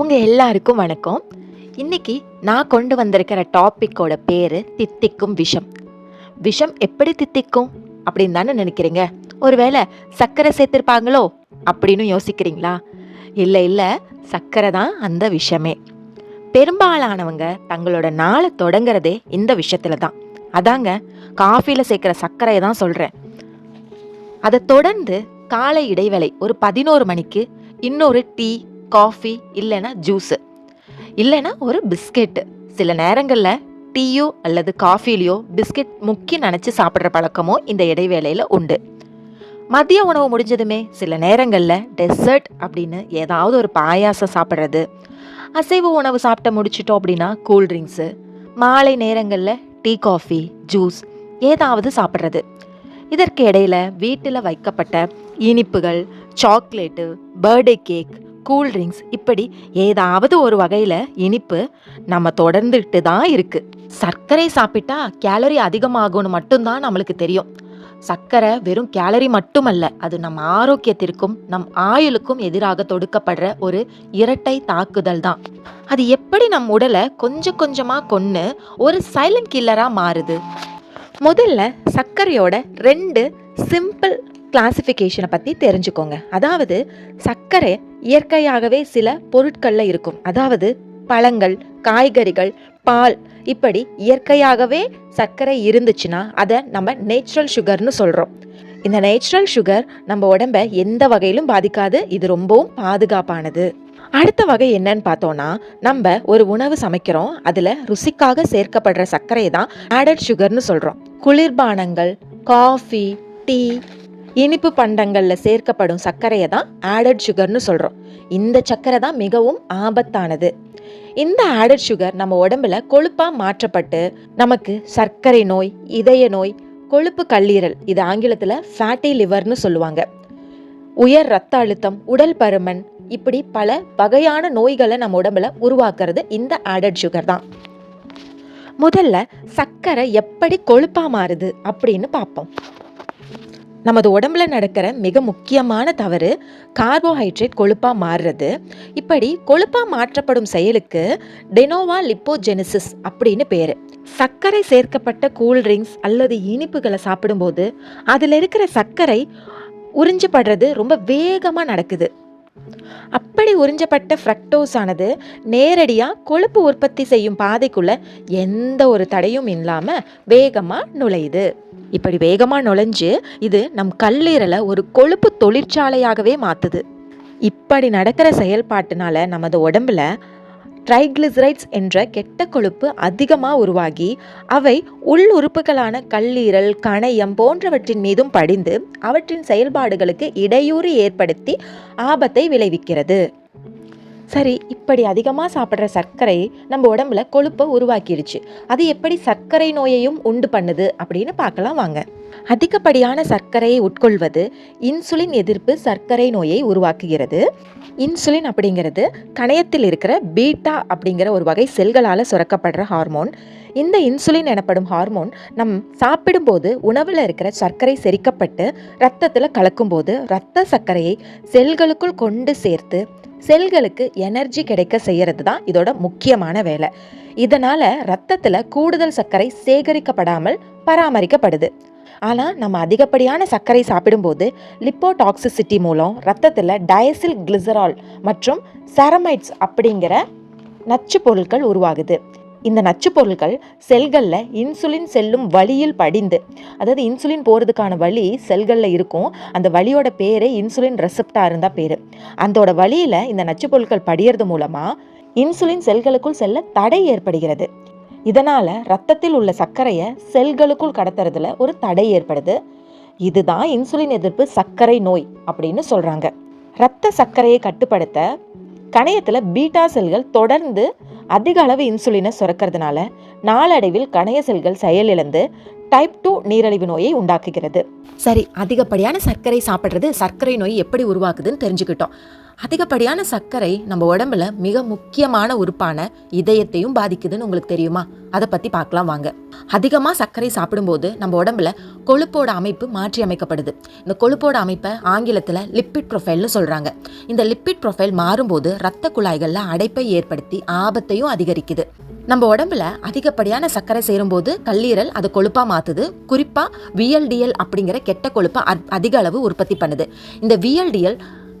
உங்கள் எல்லாருக்கும் வணக்கம். இன்னைக்கு நான் கொண்டு வந்திருக்கிற டாப்பிக்கோட பேர் தித்திக்கும் விஷம். விஷம் எப்படி தித்திக்கும் அப்படின்னு தானே நினைக்கிறீங்க? ஒருவேளை சர்க்கரை சேர்த்துருப்பாங்களோ அப்படின்னு யோசிக்கிறீங்களா? இல்லை இல்லை சர்க்கரை தான் அந்த விஷமே. பெரும்பாலானவங்க தங்களோட நாளை தொடங்குறதே இந்த விஷயத்துல தான். அதாங்க காஃபியில் சேர்க்குற சர்க்கரையை தான் சொல்கிறேன் அதை தொடர்ந்து காலை இடைவேளை ஒரு பதினோரு மணிக்கு இன்னொரு டீ காஃபி இல்லைன்னா ஜூஸு. இல்லைன்னா ஒரு பிஸ்கெட்டு. சில நேரங்களில் டீயோ அல்லது காஃபிலையோ பிஸ்கெட் முக்கி நினச்சி சாப்பிட்ற பழக்கமோ இந்த இடைவேளையில் உண்டு. மதிய உணவு முடிஞ்சதுமே சில நேரங்களில் டெசர்ட் அப்படின்னு ஏதாவது ஒரு பாயாசம் சாப்பிட்றது. அசைவ உணவு சாப்பிட்டு முடிச்சிட்டோம் அப்படின்னா கூல்ட்ரிங்க்ஸு மாலை நேரங்களில் டீ காஃபி ஜூஸ் ஏதாவது சாப்பிட்றது. இதற்கு இடையில வீட்டில் வைக்கப்பட்ட இனிப்புகள் சாக்லேட்டு பர்த்டே கேக் கூல்ட்ரிங்க்ஸ் இப்படி ஏதாவது ஒரு வகையில் இனிப்பு நம்ம தொடர்ந்துட்டு தான் இருக்குது சர்க்கரை சாப்பிட்டா கேலரி அதிகமாகும்னு மட்டும்தான் நம்மளுக்கு தெரியும். சர்க்கரை வெறும் கேலரி மட்டுமல்ல அது நம்ம ஆரோக்கியத்திற்கும் நம் ஆயுளுக்கும் எதிராக தொடுக்கப்படுற ஒரு இரட்டை தாக்குதல் தான். அது எப்படி நம் உடலை கொஞ்சம் கொஞ்சமாக கொன்று ஒரு சைலண்ட் கில்லராக மாறுது? முதல்ல சர்க்கரையோட ரெண்டு சிம்பிள் கிளாசிஃபிகேஷனை பற்றி தெரிஞ்சுக்கோங்க. அதாவது சர்க்கரை இயற்கையாகவே சில பொருட்களில் இருக்கும். அதாவது பழங்கள் காய்கறிகள் பால் இப்படி இயற்கையாகவே சர்க்கரை இருந்துச்சுன்னா அதை நம்ம நேச்சுரல் சுகர்னு சொல்கிறோம் இந்த நேச்சுரல் சுகர் நம்ம உடம்ப எந்த வகையிலும் பாதிக்காது. இது ரொம்பவும் பாதுகாப்பானது. அடுத்த வகை என்னன்னு பார்த்தோம்னா நம்ம ஒரு உணவு சமைக்கிறோம். அதில் ருசிக்காக சேர்க்கப்படுற சர்க்கரையை தான் ஆடட் சுகர்னு சொல்கிறோம் குளிர்பானங்கள் காஃபி டீ இனிப்பு பண்டங்களில் சேர்க்கப்படும் சர்க்கரையை தான் ஆடட் சுகர்னு சொல்கிறோம் இந்த சர்க்கரை தான் மிகவும் ஆபத்தானது. இந்த ஆடட் சுகர் நம்ம உடம்புல கொழுப்பாக மாற்றப்பட்டு நமக்கு சர்க்கரை நோய் இதய நோய் கொழுப்பு கல்லீரல் இது ஆங்கிலத்தில் ஃபேட்டி லிவர்னு சொல்லுவாங்க. உயர் ரத்த அழுத்தம் உடல் பருமன் இப்படி பல வகையான நோய்களை நம்ம உடம்புல உருவாக்குறது இந்த ஆடட் சுகர் தான். முதல்ல சர்க்கரை எப்படி கொழுப்பாக மாறுது அப்படின்னு பார்ப்போம். நமது உடம்புல நடக்கிற மிக முக்கியமான தவறு கார்போஹைட்ரேட் கொழுப்பாக மாறுறது. இப்படி கொழுப்பாக மாற்றப்படும் செயலுக்கு டெனோவா லிப்போஜெனிசிஸ் அப்படின்னு பேர். சர்க்கரை சேர்க்கப்பட்ட கூல்ட்ரிங்க்ஸ் அல்லது இனிப்புகளை சாப்பிடும்போது அதில் இருக்கிற சர்க்கரை உறிஞ்சப்படுறது ரொம்ப வேகமாக நடக்குது. அப்படி உறிஞ்சப்பட்ட ஃப்ரக்டோஸ் ஆனது நேரடியாக கொழுப்பு உற்பத்தி செய்யும் பாதைக்குள்ள எந்த ஒரு தடையும் இல்லாமல் வேகமாக நுழையுது. இப்படி வேகமாக நுழைஞ்சு இது நம் கல்லீரலை ஒரு கொழுப்பு தொழிற்சாலையாகவே மாற்றுது இப்படி நடக்கிற செயல்பாட்டினால நமது உடம்புல ட்ரைக்ளிசரைட்ஸ் என்ற கெட்ட கொழுப்பு அதிகமாக உருவாகி அவை உள் உறுப்புகளான கல்லீரல் கணையம் போன்றவற்றின் மீதும் படிந்து அவற்றின் செயல்பாடுகளுக்கு இடையூறு ஏற்படுத்தி ஆபத்தை விளைவிக்கிறது. சரி இப்படி அதிகமாக சாப்பிட்ற சர்க்கரை நம்ம உடம்புல கொழுப்பை உருவாக்கிடுச்சு அது எப்படி சர்க்கரை நோயையும் உண்டு பண்ணுது அப்படின்னு பார்க்கலாம் வாங்க. அதிகப்படியான சர்க்கரையை உட்கொள்வது இன்சுலின் எதிர்ப்பு சர்க்கரை நோயை உருவாக்குகிறது. இன்சுலின் அப்படிங்கிறது கணையத்தில் இருக்கிற பீட்டா அப்படிங்கிற ஒரு வகை செல்களால் சுரக்கப்படுற ஹார்மோன். இந்த இன்சுலின் எனப்படும் ஹார்மோன் நம் சாப்பிடும்போது உணவில் இருக்கிற சர்க்கரை செரிக்கப்பட்டு ரத்தத்தில் கலக்கும்போது ரத்த சர்க்கரையை செல்களுக்குள் கொண்டு சேர்த்து செல்களுக்கு எனர்ஜி கிடைக்க செய்கிறது தான் இதோட முக்கியமான வேலை. இதனால் ரத்தத்தில் கூடுதல் சர்க்கரை சேகரிக்கப்படாமல் பராமரிக்கப்படுது. ஆனால் நம்ம அதிகப்படியான சர்க்கரை சாப்பிடும்போது லிப்போடாக்சிசிட்டி மூலம் ரத்தத்தில் டயசில் கிளிசரால் மற்றும் செரமைட்ஸ் அப்படிங்கிற நச்சு பொருட்கள் உருவாகுது. இந்த நச்சு பொருட்கள் செல்களில் இன்சுலின் செல்லும் வழியில் படிந்து அதாவது இன்சுலின் போகிறதுக்கான வழி செல்களில் இருக்கும். அந்த வழியோட பேரே இன்சுலின் ரெசப்டாக இருந்தால் பேர். அதோட வழியில் இந்த நச்சு பொருட்கள் படியறது மூலமாக இன்சுலின் செல்களுக்குள் செல்ல தடை ஏற்படுகிறது. இதனால் ரத்தத்தில் உள்ள சர்க்கரையை செல்களுக்குள் கடத்துறதுல ஒரு தடை ஏற்படுது. இதுதான் இன்சுலின் எதிர்ப்பு சர்க்கரை நோய் அப்படின்னு சொல்கிறாங்க ரத்த சர்க்கரையை கட்டுப்படுத்த கணையத்தில் பீட்டா செல்கள் தொடர்ந்து அதிக அளவு இன்சுலினை சுரக்கிறதுனால நாளடைவில் கணைய செல்கள் செயலிழந்து டைப் டூ நீரழிவு நோயை உண்டாக்குகிறது. சரி அதிகப்படியான சர்க்கரை சாப்பிட்றது சர்க்கரை நோய் எப்படி உருவாக்குதுன்னு தெரிஞ்சுக்கிட்டோம். அதிகப்படியான சர்க்கரை நம்ம உடம்புல மிக முக்கியமான உறுப்பான இதயத்தையும் பாதிக்குதுன்னு உங்களுக்கு தெரியுமா? அதை பற்றி பார்க்கலாம் வாங்க. அதிகமாக சர்க்கரை சாப்பிடும்போது நம்ம உடம்புல கொழுப்போட அமைப்பு மாற்றி அமைக்கப்படுது. இந்த கொழுப்போட அமைப்பை ஆங்கிலத்தில் லிப்பிட் ப்ரொஃபைல்னு சொல்கிறாங்க இந்த லிப்பிட் ப்ரொஃபைல் மாறும்போது ரத்த குழாய்களில் அடைப்பை ஏற்படுத்தி ஆபத்தையும் அதிகரிக்குது. நம்ம உடம்புல அதிகப்படியான சர்க்கரை சேரும்போது கல்லீரல் அது கொழுப்பாக மாற்றுது குறிப்பாக விஎல்டிஎல் அப்படிங்கிற கெட்ட கொழுப்பை அதிக அளவு உற்பத்தி பண்ணுது. இந்த விஎல்டிஎல்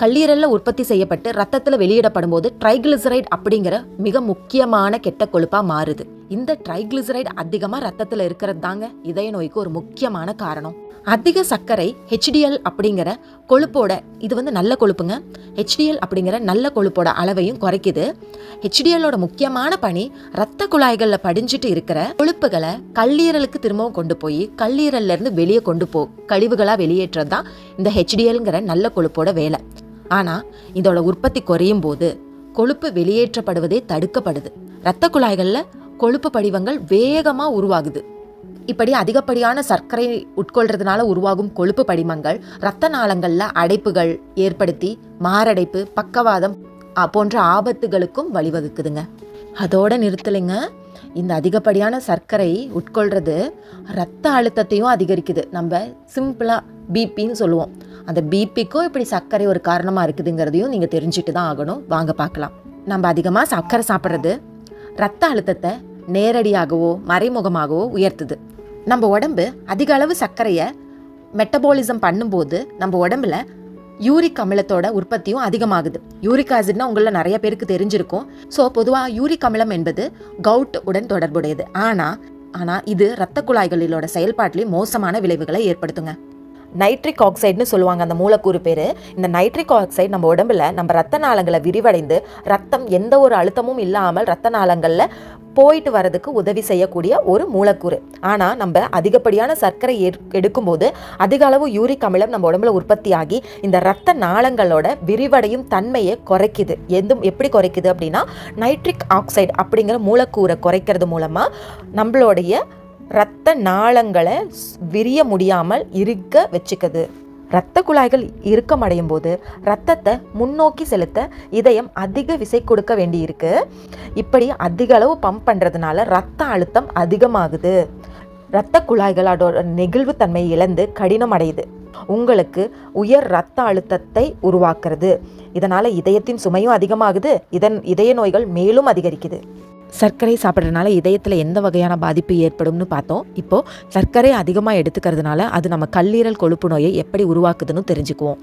கல்லீரலில் உற்பத்தி செய்யப்பட்டு ரத்தத்தில் வெளியிடப்படும் போது ட்ரைகிளிசரைட் அப்படிங்கிற மிக முக்கியமான கெட்ட கொழுப்பாக மாறுது. இந்த ட்ரைகிளிசரைட் அதிகமாக ரத்தத்தில் இருக்கிறது தாங்க இதய நோய்க்கு ஒரு முக்கியமான காரணம். அதிக சர்க்கரை ஹெச்டிஎல் அப்படிங்கிற கொழுப்போட இது வந்து நல்ல கொழுப்புங்க. ஹெச்டிஎல் அப்படிங்கிற நல்ல கொழுப்போட அளவையும் குறைக்குது. ஹெச்டிஎல்லோட முக்கியமான பணி ரத்த குழாய்களில் படிஞ்சிட்டு இருக்கிற கொழுப்புகளை கல்லீரலுக்கு திரும்பவும் கொண்டு போய் கல்லீரல்லேருந்து வெளியே கொண்டு போ கழிவுகளாக வெளியேற்றது தான் இந்த ஹெச்டிஎல்ங்கிற நல்ல கொழுப்போட வேலை. ஆனால் இதோட உற்பத்தி குறையும் போது கொழுப்பு வெளியேற்றப்படுவதே தடுக்கப்படுது. இரத்த குழாய்களில் கொழுப்பு படிவங்கள் வேகமாக உருவாகுது. இப்படி அதிகப்படியான சர்க்கரை உட்கொள்றதுனால உருவாகும் கொழுப்பு படிமங்கள் இரத்த நாளங்களில் அடைப்புகள் ஏற்படுத்தி மாரடைப்பு பக்கவாதம் போன்ற ஆபத்துகளுக்கும் வழிவகுக்குதுங்க. அதோட நிறுத்தலைங்க இந்த அதிகப்படியான சர்க்கரை உட்கொள்றது ரத்த அழுத்தத்தையும் அதிகரிக்குது. நம்ம சிம்பிளாக பிபின்னு சொல்லுவோம். அந்த பிபிக்கும் இப்படி சர்க்கரை ஒரு காரணமாக இருக்குதுங்கிறதையும் நீங்கள் தெரிஞ்சுட்டு தான் ஆகணும். வாங்க பார்க்கலாம். நம்ம அதிகமாக சர்க்கரை சாப்பிட்றது ரத்த அழுத்தத்தை நேரடியாகவோ மறைமுகமாகவோ உயர்த்துது. நம்ம உடம்பு அதிக அளவு சர்க்கரையை மெட்டபாலிசம் பண்ணும்போது நம்ம உடம்புல யூரிக் அமிலத்தோட உற்பத்தியும் அதிகமாகுது. யூரிக் ஆசிட்னா உங்களில் நிறைய பேருக்கு தெரிஞ்சிருக்கும். ஸோ பொதுவாக யூரிக் அமிலம் என்பது கவுட் உடன் தொடர்புடையது. ஆனால் ஆனால் இது இரத்த குழாய்களிலோட செயல்பாட்டிலேயே மோசமான விளைவுகளை ஏற்படுத்துங்க. நைட்ரிக் ஆக்சைடுன்னு சொல்லுவாங்க அந்த மூலக்கூறு பேர். இந்த நைட்ரிக் ஆக்சைடு நம்ம உடம்புல நம்ம ரத்த நாளங்களை விரிவடைந்து ரத்தம் எந்த ஒரு அழுத்தமும் இல்லாமல் ரத்த நாளங்களில் போயிட்டு வரதுக்கு உதவி செய்யக்கூடிய ஒரு மூலக்கூறு. ஆனால் நம்ம அதிகப்படியான சர்க்கரை எடுக்கும்போது அதிக அளவு யூரிக் அமிலம் நம்ம உடம்புல உற்பத்தியாகி இந்த ரத்த நாளங்களோட விரிவடையும் தன்மையை குறைக்குது. எந்த எப்படி குறைக்குது அப்படின்னா நைட்ரிக் ஆக்சைடு அப்படிங்கிற மூலக்கூறை குறைக்கிறது மூலமாக நம்மளுடைய இரத்த நாளங்களை விரிய முடியாமல் இருக்க வச்சுக்குது. இரத்த குழாய்கள் இறுக்கமடையும் போது ரத்தத்தை முன்னோக்கி செலுத்த இதயம் அதிக விசை கொடுக்க வேண்டியிருக்கு. இப்படி அதிக அளவு பம்ப் பண்ணுறதுனால ரத்த அழுத்தம் அதிகமாகுது. இரத்த குழாய்கள் அதோட நெகிழ்வுத்தன்மை இழந்து கடினம் அடையுது. உங்களுக்கு உயர் இரத்த அழுத்தத்தை உருவாக்குறது. இதனால் இதயத்தின் சுமையும் அதிகமாகுது. இதன் இதய நோய்கள் மேலும் அதிகரிக்குது. சர்க்கரை சாப்பிட்றதுனால இதயத்தில் எந்த வகையான பாதிப்பு ஏற்படும்னு பார்த்தோம். இப்போது சர்க்கரை அதிகமாக எடுத்துக்கிறதுனால அது நம்ம கல்லீரல் கொழுப்பு நோயை எப்படி உருவாக்குதுன்னு தெரிஞ்சுக்குவோம்.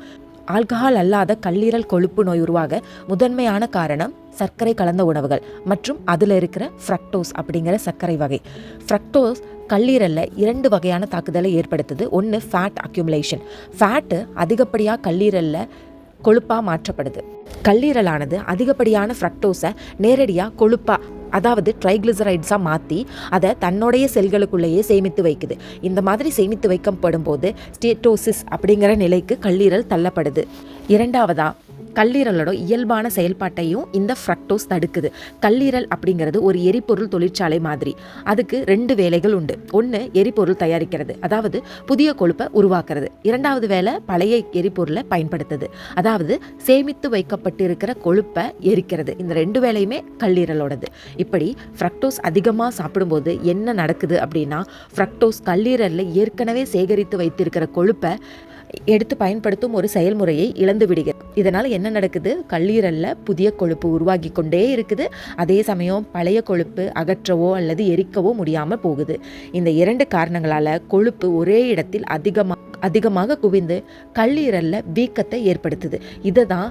ஆல்கஹால் அல்லாத கல்லீரல் கொழுப்பு நோய் உருவாக முதன்மையான காரணம் சர்க்கரை கலந்த உணவுகள் மற்றும் அதில் இருக்கிற ஃப்ரக்டோஸ் அப்படிங்கிற சர்க்கரை வகை. ஃப்ரக்டோஸ் கல்லீரலில் இரண்டு வகையான தாக்குதலை ஏற்படுத்துது. ஒன்று ஃபேட் அக்யூமுலேஷன் ஃபேட்டு அதிகப்படியாக கல்லீரலில் கொழுப்பாக மாற்றப்படுது. கல்லீரலானது அதிகப்படியான ஃப்ரக்டோஸை நேரடியாக கொழுப்பாக அதாவது ட்ரைக்ளிசரைட்ஸாக மாற்றி அதை தன்னுடைய செல்களுக்குள்ளேயே சேமித்து வைக்குது. இந்த மாதிரி சேமித்து வைக்கப்படும் போது ஸ்டேட்டோசிஸ் அப்படிங்கிற நிலைக்கு கல்லீரல் தள்ளப்படுது. இரண்டாவதாக கல்லீரலோட இயல்பான செயல்பாட்டையும் இந்த ஃப்ரக்டோஸ் தடுக்குது. கல்லீரல் அப்படிங்கிறது ஒரு எரிபொருள் தொழிற்சாலை மாதிரி. அதுக்கு ரெண்டு வேலைகள் உண்டு. ஒன்று எரிபொருள் தயாரிக்கிறது. அதாவது புதிய கொழுப்பை உருவாக்குறது. இரண்டாவது வேலை பழைய எரிபொருளை பயன்படுத்துது. அதாவது சேமித்து வைக்கப்பட்டிருக்கிற கொழுப்பை எரிக்கிறது. இந்த ரெண்டு வேலையுமே கல்லீரலோடது. இப்படி ஃப்ரக்டோஸ் அதிகமாக சாப்பிடும்போது என்ன நடக்குது அப்படின்னா ஃப்ரக்டோஸ் கல்லீரலில் ஏற்கனவே சேகரித்து வைத்திருக்கிற கொழுப்பை எடுத்து பயன்படுத்தும் ஒரு செயல்முறையை இழந்து விடுகிறது இதனால் என்ன நடக்குது? கல்லீரலில் புதிய கொழுப்பு உருவாகி கொண்டே இருக்குது. அதே சமயம் பழைய கொழுப்பு அகற்றவோ அல்லது எரிக்கவோ முடியாமல் போகுது. இந்த இரண்டு காரணங்களால் கொழுப்பு ஒரே இடத்தில் அதிகமாக அதிகமாக குவிந்து கல்லீரலில் வீக்கத்தை ஏற்படுத்துது. இதை தான்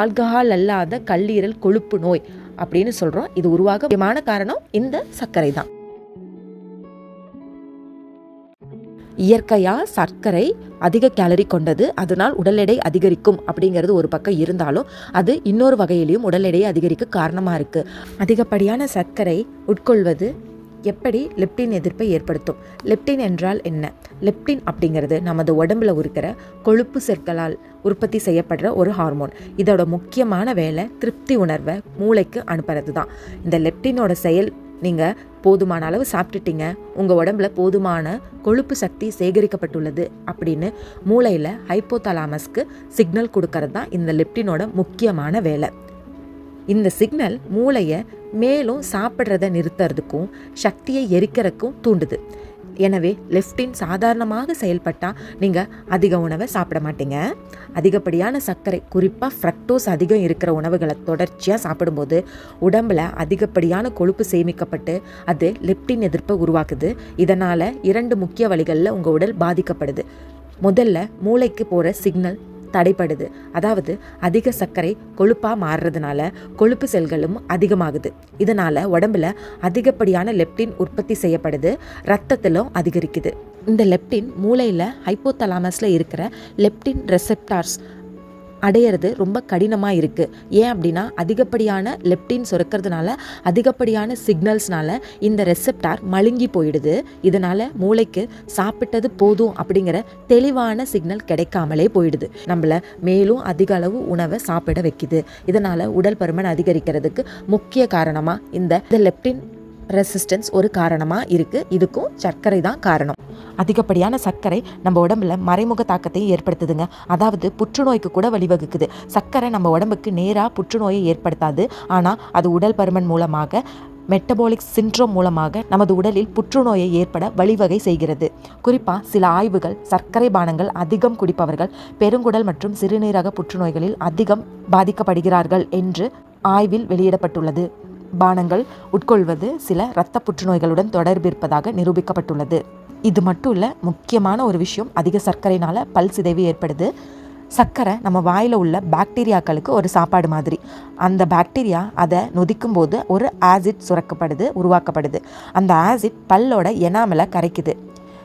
ஆல்கஹால் அல்லாத கல்லீரல் கொழுப்பு நோய் அப்படின்னு சொல்கிறோம் இது உருவாக முக்கியமான காரணம் இந்த சர்க்கரை தான். இயற்கையாக சர்க்கரை அதிக கேலரி கொண்டது அதனால் உடல் எடை அதிகரிக்கும் அப்படிங்கிறது ஒரு பக்கம் இருந்தாலும் அது இன்னொரு வகையிலையும் உடல் எடையை அதிகரிக்க காரணமாக இருக்குது அதிகப்படியான சர்க்கரை உட்கொள்வது எப்படி லெப்டின் எதிர்ப்பை ஏற்படுத்தும்? லெப்டின் என்றால் என்ன? லெப்டின் அப்படிங்கிறது நமது உடம்புல இருக்கிற கொழுப்பு செற்களால் உற்பத்தி செய்யப்படுற ஒரு ஹார்மோன். இதோட முக்கியமான வேலை திருப்தி உணர்வை மூளைக்கு அனுப்புறது தான் இந்த லெப்டினோட செயல் நீங்கள் போதுமான அளவு சாப்பிட்டுட்டீங்க. உங்கள் உடம்புல போதுமான கொழுப்பு சக்தி சேகரிக்கப்பட்டுள்ளது அப்படின்னு மூளையில் ஹைப்போதலாமஸ்க்கு சிக்னல் கொடுக்கறது தான் இந்த லெப்டினோட முக்கியமான வேலை. இந்த சிக்னல் மூளையை மேலும் சாப்பிட்றத நிறுத்துறதுக்கும் சக்தியை எரிக்கிறதுக்கும் தூண்டுது. எனவே லெஃப்டின் சாதாரணமாக செயல்பட்டால் நீங்கள் அதிக உணவை சாப்பிட மாட்டீங்க. அதிகப்படியான சர்க்கரை குறிப்பாக ஃப்ரக்டோஸ் அதிகம் இருக்கிற உணவுகளை தொடர்ச்சியாக சாப்பிடும்போது உடம்பில் அதிகப்படியான கொழுப்பு சேமிக்கப்பட்டு அது லெப்டின் எதிர்ப்பை உருவாக்குது. இதனால் இரண்டு முக்கிய வழிகளில் உங்கள் உடல் பாதிக்கப்படுது. முதல்ல மூளைக்கு போகிற சிக்னல் தடைப்படுது. அதாவது அதிக சர்க்கரை கொழுப்பாக மாறுறதுனால கொழுப்பு செல்களும் அதிகமாகுது. இதனால் உடம்புல அதிகப்படியான லெப்டின் உற்பத்தி செய்யப்படுது ரத்தத்திலும் அதிகரிக்குது. இந்த லெப்டின் மூளையில் ஹைப்போதலாமஸில் இருக்கிற லெப்டின் ரெசெப்டார்ஸ் அடையிறது ரொம்ப கடினமாக இருக்குது ஏன் அப்படின்னா அதிகப்படியான லெப்டின் சுரக்கிறதுனால அதிகப்படியான சிக்னல்ஸ்னால இந்த ரெசெப்டார் மழுங்கி போயிடுது. இதனால் மூளைக்கு சாப்பிட்டது போதும் அப்படிங்கிற தெளிவான சிக்னல் கிடைக்காமலே போயிடுது. நம்மளை மேலும் அதிக அளவு உணவை சாப்பிட வைக்குது. இதனால் உடல் பருமன் அதிகரிக்கிறதுக்கு முக்கிய காரணமாக இந்த லெப்டின் ரெசிஸ்டன்ஸ் ஒரு காரணமாக இருக்குது இதுக்கும் சர்க்கரை தான் காரணம். அதிகப்படியான சர்க்கரை நம்ம உடம்புல மறைமுக தாக்கத்தை ஏற்படுத்துதுங்க. அதாவது புற்றுநோய்க்கு கூட வழிவகுக்குது. சர்க்கரை நம்ம உடம்புக்கு நேராக புற்றுநோயை ஏற்படுத்தாது. ஆனால் அது உடல் பருமன் மூலமாக மெட்டபாலிக் சின்ட்ரோம் மூலமாக நமது உடலில் புற்றுநோயை ஏற்பட வழிவகை செய்கிறது. குறிப்பாக சில ஆய்வுகள் சர்க்கரை பானங்கள் அதிகம் குடிப்பவர்கள் பெருங்குடல் மற்றும் சிறுநீரக புற்றுநோய்களில் அதிகம் பாதிக்கப்படுகிறார்கள் என்று ஆய்வில் வெளியிடப்பட்டுள்ளது. பானங்கள் உட்கொள்வது சில இரத்த புற்றுநோய்களுடன் தொடர்பு இருப்பதாக நிரூபிக்கப்பட்டுள்ளது. இது மட்டும் இல்லை முக்கியமான ஒரு விஷயம் அதிக சர்க்கரைனால பல் சிதைவு ஏற்படுது. சர்க்கரை நம்ம வாயில் உள்ள பாக்டீரியாக்களுக்கு ஒரு சாப்பாடு மாதிரி. அந்த பாக்டீரியா அதை நொதிக்கும் போது ஒரு ஆசிட் சுரக்கப்படுது உருவாக்கப்படுது. அந்த ஆசிட் பல்லோட எனாமலை கரைக்குது.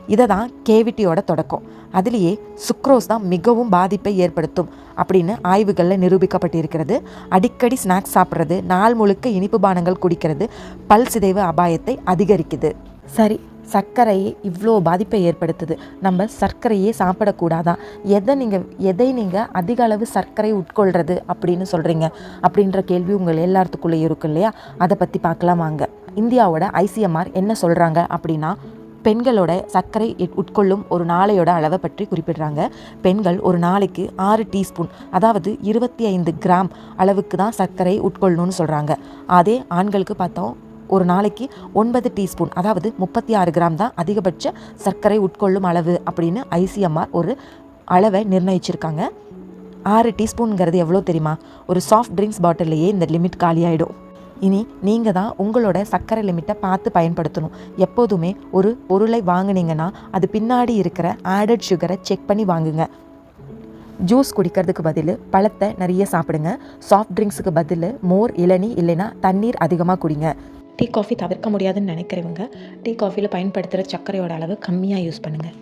இதை தான் கேவிட்டியோட தொடக்கம். அதுலேயே சுக்ரோஸ் தான் மிகவும் பாதிப்பை ஏற்படுத்தும் அப்படின்னு ஆய்வுகளில் நிரூபிக்கப்பட்டிருக்கிறது. அடிக்கடி ஸ்நாக்ஸ் சாப்பிட்றது நாள் முழுக்க இனிப்பு பானங்கள் குடிக்கிறது பல் சிதைவு அபாயத்தை அதிகரிக்குது. சரி சர்க்கரையே இவ்வளோ பாதிப்பை ஏற்படுத்துது. நம்ம சர்க்கரையே சாப்பிடக்கூடாதா? எதை நீங்கள் எதை நீங்கள் அதிக அளவு சர்க்கரை உட்கொள்கிறது அப்படின்னு சொல்கிறீங்க அப்படின்ற கேள்வி உங்கள் எல்லாத்துக்குள்ளே இருக்கு இல்லையா? அதை பற்றி பார்க்கலாம் வாங்க. இந்தியாவோட ஐசிஎம்ஆர் என்ன சொல்கிறாங்க அப்படின்னா பெண்களோட சர்க்கரை உட்கொள்ளும் ஒரு நாளையோட அளவை பற்றி குறிப்பிடுறாங்க. பெண்கள் ஒரு நாளைக்கு ஆறு டீஸ்பூன் அதாவது இருபத்தி ஐந்து கிராம் அளவுக்கு தான் சர்க்கரை உட்கொள்ளணும்னு சொல்கிறாங்க அதே ஆண்களுக்கு பார்த்தோம் ஒரு நாளைக்கு ஒன்பது டீஸ்பூன் அதாவது முப்பத்தி ஆறு கிராம் தான் அதிகபட்ச சர்க்கரை உட்கொள்ளும் அளவு அப்படின்னு ஐசிஎம்ஆர் ஒரு அளவை நிர்ணயிச்சிருக்காங்க. ஆறு டீஸ்பூனுங்கிறது எவ்வளோ தெரியுமா? ஒரு சாஃப்ட் ட்ரிங்க்ஸ் பாட்டில்லையே இந்த லிமிட் காலியாகிடும் இனி நீங்கள் தான் உங்களோட சர்க்கரை லிமிட்டை பார்த்து பயன்படுத்தணும். எப்போதுமே ஒரு பொருளை வாங்குனீங்கன்னா அது பின்னாடி இருக்கிற ஆடட் சுகரை செக் பண்ணி வாங்குங்க. ஜூஸ் குடிக்கிறதுக்கு பதில் பழத்தை நிறைய சாப்பிடுங்க. சாஃப்ட் ட்ரிங்க்ஸுக்கு பதில் மோர் இளநி இல்லைன்னா தண்ணீர் அதிகமாக குடிங்க. டீ காஃபி தவிர்க்க முடியாதுன்னு நினைக்கிறவங்க டீ காஃபியில் பயன்படுத்துகிற சர்க்கரையோட அளவு கம்மியாக யூஸ் பண்ணுங்கள்